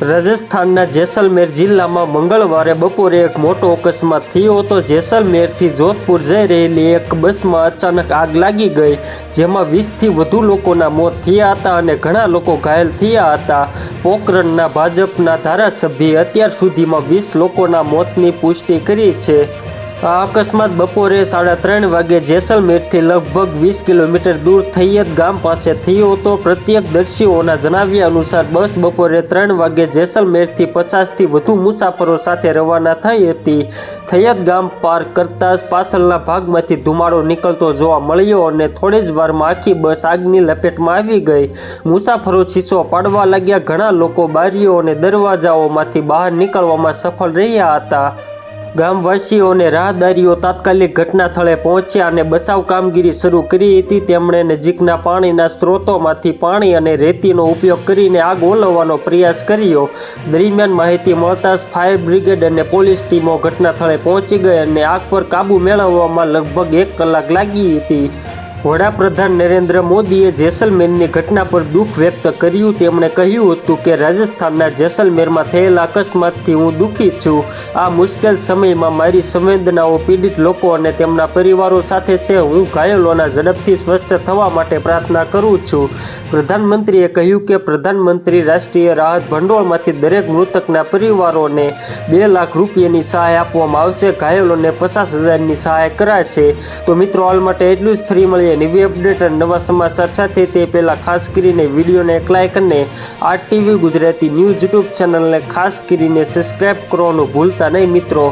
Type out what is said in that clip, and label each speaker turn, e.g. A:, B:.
A: રાજસ્થાનના જેસલમેર જિલ્લામાં મંગળવારે બપોરે એક મોટો અકસ્માત થયો હતો. જેસલમેરથી જોધપુર જઈ રહેલી એક બસમાં અચાનક આગ લાગી ગઈ, જેમાં વીસથી વધુ લોકોના મોત થયા હતા અને ઘણા લોકો ઘાયલ થયા હતા. પોખરણના ભાજપના ધારાસભ્યે અત્યાર સુધીમાં વીસ લોકોના મોતની પુષ્ટિ કરી છે. આ અકસ્માત બપોરે સાડા ત્રણ વાગે જેસલમેરથી લગભગ વીસ કિલોમીટર દૂર થૈયત ગામ પાસે થયો હતો. પ્રત્યક્ષદર્શીઓના જણાવ્યા અનુસાર બસ બપોરે ત્રણ વાગે જેસલમેરથી પચાસથી વધુ મુસાફરો સાથે રવાના થઈ હતી. થૈયત ગામ પાર કરતા જ પાછળના ભાગમાંથી ધુમાડો નીકળતો જોવા મળ્યો અને થોડી જ વારમાં આખી બસ આગની લપેટમાં આવી ગઈ. મુસાફરો છીસો પાડવા લાગ્યા. ઘણા લોકો બારીઓ અને દરવાજાઓમાંથી બહાર નીકળવામાં સફળ રહ્યા હતા. ગામવાસીઓ અને રાહદારીઓ તાત્કાલિક ઘટના સ્થળે પહોંચ્યા અને બચાવ કામગીરી શરૂ કરી હતી. તેમણે નજીકના પાણીના સ્ત્રોતોમાંથી પાણી અને રેતીનો ઉપયોગ કરીને આગ ઓલવવાનો પ્રયાસ કર્યો. દરમિયાન માહિતી મળતા જ ફાયર બ્રિગેડ અને પોલીસ ટીમો ઘટના સ્થળે પહોંચી ગઈ અને આગ પર કાબૂ મેળવવામાં લગભગ એક કલાક લાગી હતી. વડાપ્રધાન નરેન્દ્ર મોદીએ જેસલમેરની ઘટના પર દુઃખ વ્યક્ત કર્યું. તેમણે કહ્યું હતું કે, રાજસ્થાનના જેસલમેરમાં થયેલા અકસ્માતથી હું દુઃખી છું. આ મુશ્કેલ સમયમાં મારી સંવેદનાઓ પીડિત લોકો અને તેમના પરિવારો સાથે છે. હું ઘાયલોના ઝડપથી સ્વસ્થ થવા માટે પ્રાર્થના કરું છું. પ્રધાનમંત્રીએ કહ્યું કે, પ્રધાનમંત્રી રાષ્ટ્રીય રાહત ભંડોળમાંથી દરેક મૃતકના પરિવારોને બે લાખ રૂપિયાની સહાય આપવામાં આવશે. ઘાયલોને પચાસ હજારની સહાય કરાશે. તો મિત્રો, હાલ માટે એટલું જ. ફ્રી મળીએ. નવી અપડેટ અને નવા સમાચાર સાથે તે પહેલાં ખાસ કરીને વિડીયોને એક લાઇક અને આ ટીવી ગુજરાતી ન્યૂઝ યુટ્યુબ ચેનલને ખાસ કરીને સબસ્ક્રાઈબ કરવાનું ભૂલતા નહીં મિત્રો.